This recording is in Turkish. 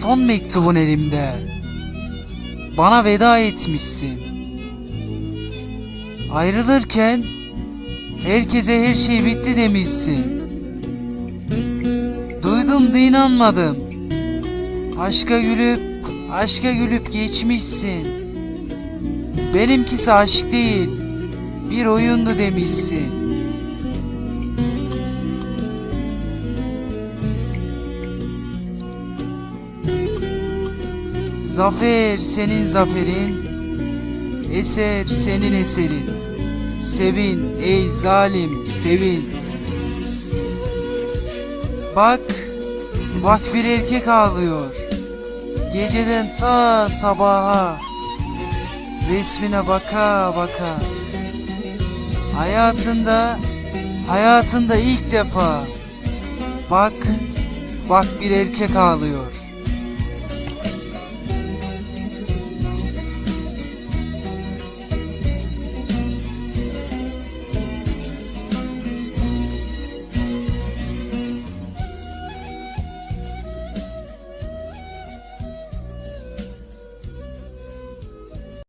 Son mektubun elimde. Bana veda etmişsin. Ayrılırken herkese her şey bitti demişsin. Duydum da inanmadım. Aşka gülüp aşka gülüp geçmişsin. Benimkisi aşk değil, bir oyundu demişsin. Zafer senin zaferin, eser senin eserin. Sevin ey zalim sevin. Bak, bak bir erkek ağlıyor. Geceden ta sabaha. Resmine baka baka. Hayatında, hayatında ilk defa. Bak, bak bir erkek ağlıyor.